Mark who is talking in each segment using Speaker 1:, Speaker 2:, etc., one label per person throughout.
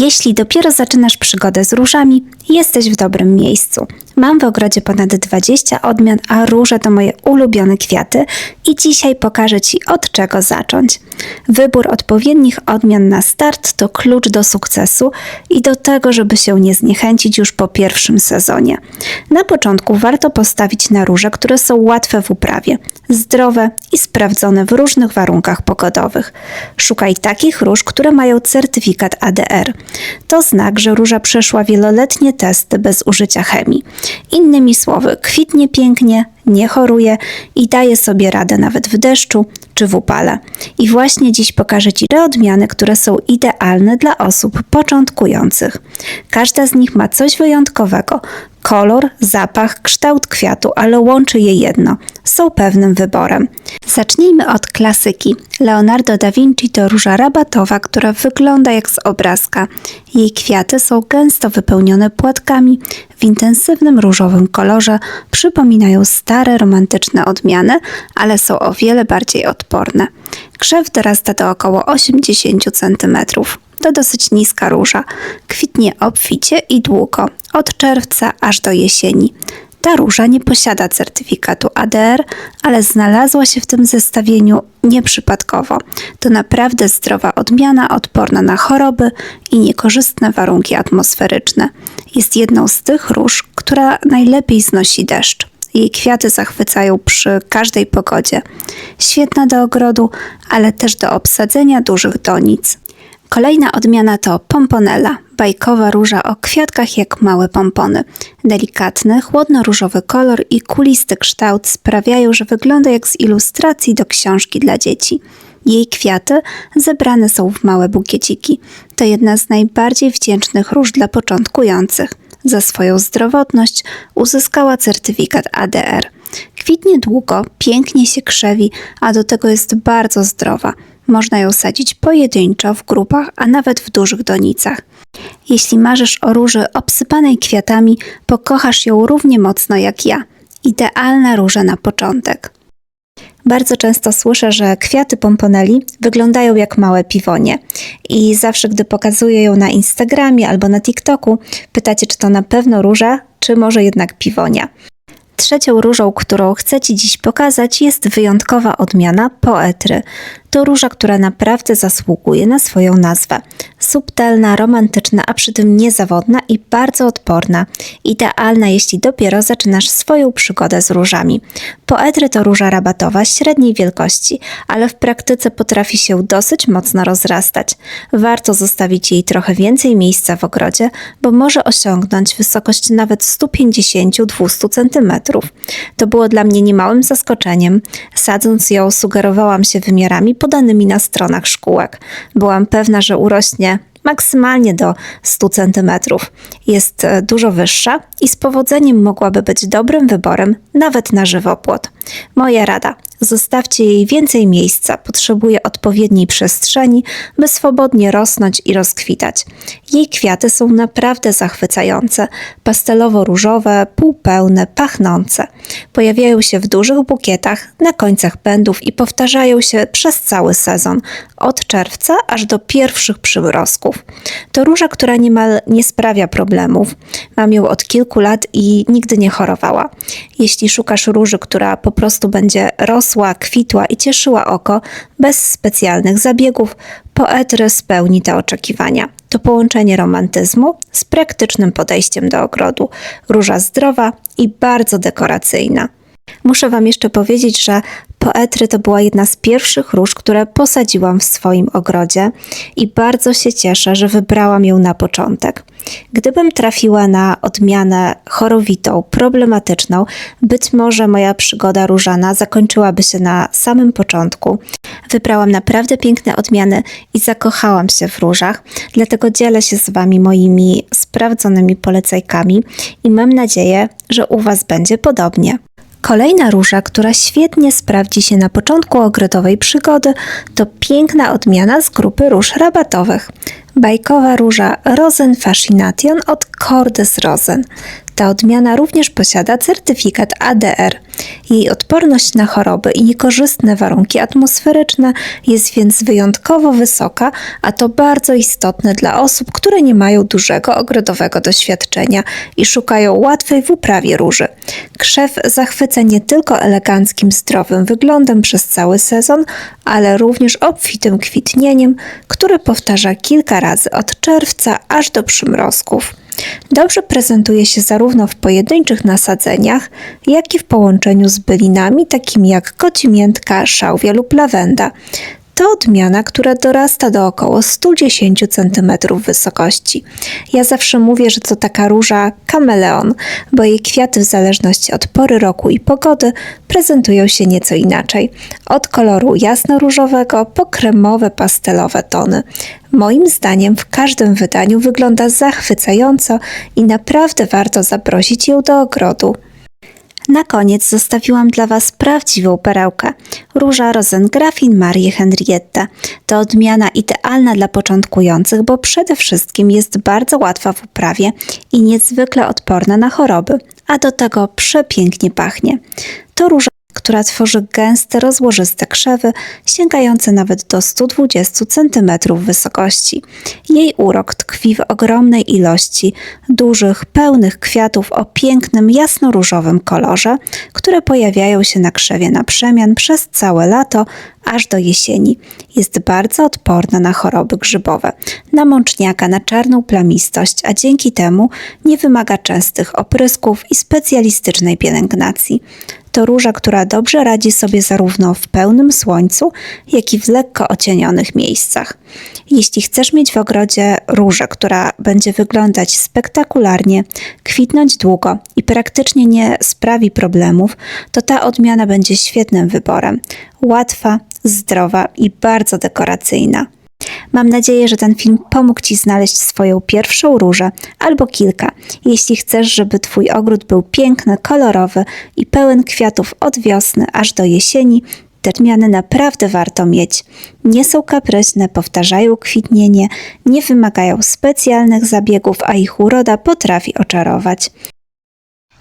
Speaker 1: Jeśli dopiero zaczynasz przygodę z różami, jesteś w dobrym miejscu. Mam w ogrodzie ponad 20 odmian, a róże to moje ulubione kwiaty i dzisiaj pokażę Ci od czego zacząć. Wybór odpowiednich odmian na start to klucz do sukcesu i do tego, żeby się nie zniechęcić już po pierwszym sezonie. Na początku warto postawić na róże, które są łatwe w uprawie, zdrowe i sprawdzone w różnych warunkach pogodowych. Szukaj takich róż, które mają certyfikat ADR. To znak, że róża przeszła wieloletnie testy bez użycia chemii. Innymi słowy, kwitnie pięknie, nie choruje i daje sobie radę nawet w deszczu czy w upale. I właśnie dziś pokażę Ci te odmiany, które są idealne dla osób początkujących. Każda z nich ma coś wyjątkowego. Kolor, zapach, kształt kwiatu, ale łączy je jedno. Są pewnym wyborem. Zacznijmy od klasyki. Leonardo da Vinci to róża rabatowa, która wygląda jak z obrazka. Jej kwiaty są gęsto wypełnione płatkami w intensywnym różowym kolorze, przypominają stare romantyczne odmiany, ale są o wiele bardziej odporne. Krzew dorasta do około 80 cm. To dosyć niska róża. Kwitnie obficie i długo, od czerwca aż do jesieni. Ta róża nie posiada certyfikatu ADR, ale znalazła się w tym zestawieniu nieprzypadkowo. To naprawdę zdrowa odmiana, odporna na choroby i niekorzystne warunki atmosferyczne. Jest jedną z tych róż, która najlepiej znosi deszcz. Jej kwiaty zachwycają przy każdej pogodzie. Świetna do ogrodu, ale też do obsadzenia dużych donic. Kolejna odmiana to pomponella, bajkowa róża o kwiatkach jak małe pompony. Delikatny, chłodno-różowy kolor i kulisty kształt sprawiają, że wygląda jak z ilustracji do książki dla dzieci. Jej kwiaty zebrane są w małe bukieciki. To jedna z najbardziej wdzięcznych róż dla początkujących. Za swoją zdrowotność uzyskała certyfikat ADR. Kwitnie długo, pięknie się krzewi, a do tego jest bardzo zdrowa. Można ją sadzić pojedynczo, w grupach, a nawet w dużych donicach. Jeśli marzysz o róży obsypanej kwiatami, pokochasz ją równie mocno jak ja. Idealna róża na początek. Bardzo często słyszę, że kwiaty pomponeli wyglądają jak małe piwonie. I zawsze, gdy pokazuję ją na Instagramie albo na TikToku, pytacie, czy to na pewno róża, czy może jednak piwonia. Trzecią różą, którą chcę Ci dziś pokazać, jest wyjątkowa odmiana poetry. To róża, która naprawdę zasługuje na swoją nazwę. Subtelna, romantyczna, a przy tym niezawodna i bardzo odporna. Idealna, jeśli dopiero zaczynasz swoją przygodę z różami. Poetry to róża rabatowa średniej wielkości, ale w praktyce potrafi się dosyć mocno rozrastać. Warto zostawić jej trochę więcej miejsca w ogrodzie, bo może osiągnąć wysokość nawet 150-200 cm. To było dla mnie niemałym zaskoczeniem. Sadząc ją, sugerowałam się wymiarami podanymi na stronach szkółek. Byłam pewna, że urośnie maksymalnie do 100 cm. Jest e, dużo wyższa i z powodzeniem mogłaby być dobrym wyborem nawet na żywopłot. Moja rada: zostawcie jej więcej miejsca, potrzebuje odpowiedniej przestrzeni, by swobodnie rosnąć i rozkwitać. Jej kwiaty są naprawdę zachwycające, pastelowo-różowe, półpełne, pachnące. Pojawiają się w dużych bukietach, na końcach pędów i powtarzają się przez cały sezon, od czerwca aż do pierwszych przymrozków. To róża, która niemal nie sprawia problemów. Mam ją od kilku lat i nigdy nie chorowała. Jeśli szukasz róży, która po prostu będzie rosła, kwitła i cieszyła oko bez specjalnych zabiegów, poetry spełni te oczekiwania. To połączenie romantyzmu z praktycznym podejściem do ogrodu. Róża zdrowa i bardzo dekoracyjna. Muszę Wam jeszcze powiedzieć, że poetry to była jedna z pierwszych róż, które posadziłam w swoim ogrodzie i bardzo się cieszę, że wybrałam ją na początek. Gdybym trafiła na odmianę chorowitą, problematyczną, być może moja przygoda różana zakończyłaby się na samym początku. Wybrałam naprawdę piękne odmiany i zakochałam się w różach, dlatego dzielę się z Wami moimi sprawdzonymi polecajkami i mam nadzieję, że u Was będzie podobnie. Kolejna róża, która świetnie sprawdzi się na początku ogrodowej przygody, to piękna odmiana z grupy róż rabatowych. Bajkowa róża Rosen Fascination od Cordes Rosen. Ta odmiana również posiada certyfikat ADR. Jej odporność na choroby i niekorzystne warunki atmosferyczne jest więc wyjątkowo wysoka, a to bardzo istotne dla osób, które nie mają dużego ogrodowego doświadczenia i szukają łatwej w uprawie róży. Krzew zachwyca nie tylko eleganckim, zdrowym wyglądem przez cały sezon, ale również obfitym kwitnieniem, które powtarza kilka razy od czerwca aż do przymrozków. Dobrze prezentuje się zarówno w pojedynczych nasadzeniach, jak i w połączeniu z bylinami takimi jak kocimiętka, szałwia lub lawenda. To odmiana, która dorasta do około 110 cm wysokości. Ja zawsze mówię, że to taka róża kameleon, bo jej kwiaty w zależności od pory roku i pogody prezentują się nieco inaczej. Od koloru jasno-różowego po kremowe, pastelowe tony. Moim zdaniem w każdym wydaniu wygląda zachwycająco i naprawdę warto zaprosić ją do ogrodu. Na koniec zostawiłam dla Was prawdziwą perełkę. Róża Rosengrafin Marii Henrietta. To odmiana idealna dla początkujących, bo przede wszystkim jest bardzo łatwa w uprawie i niezwykle odporna na choroby, a do tego przepięknie pachnie. To róża która tworzy gęste, rozłożyste krzewy, sięgające nawet do 120 cm wysokości. Jej urok tkwi w ogromnej ilości dużych, pełnych kwiatów o pięknym, jasno-różowym kolorze, które pojawiają się na krzewie na przemian przez całe lato, aż do jesieni. Jest bardzo odporna na choroby grzybowe, na mączniaka, na czarną plamistość, a dzięki temu nie wymaga częstych oprysków i specjalistycznej pielęgnacji to róża, która dobrze radzi sobie zarówno w pełnym słońcu, jak i w lekko ocienionych miejscach. Jeśli chcesz mieć w ogrodzie różę, która będzie wyglądać spektakularnie, kwitnąć długo i praktycznie nie sprawi problemów, to ta odmiana będzie świetnym wyborem. Łatwa, zdrowa i bardzo dekoracyjna. Mam nadzieję, że ten film pomógł Ci znaleźć swoją pierwszą różę albo kilka. Jeśli chcesz, żeby Twój ogród był piękny, kolorowy i pełen kwiatów od wiosny aż do jesieni, te odmiany naprawdę warto mieć. Nie są kapryśne, powtarzają kwitnienie, nie wymagają specjalnych zabiegów, a ich uroda potrafi oczarować.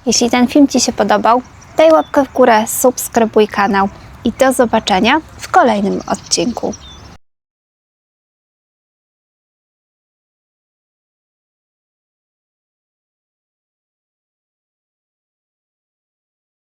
Speaker 1: Jeśli ten film Ci się podobał, daj łapkę w górę, subskrybuj kanał i do zobaczenia w kolejnym odcinku.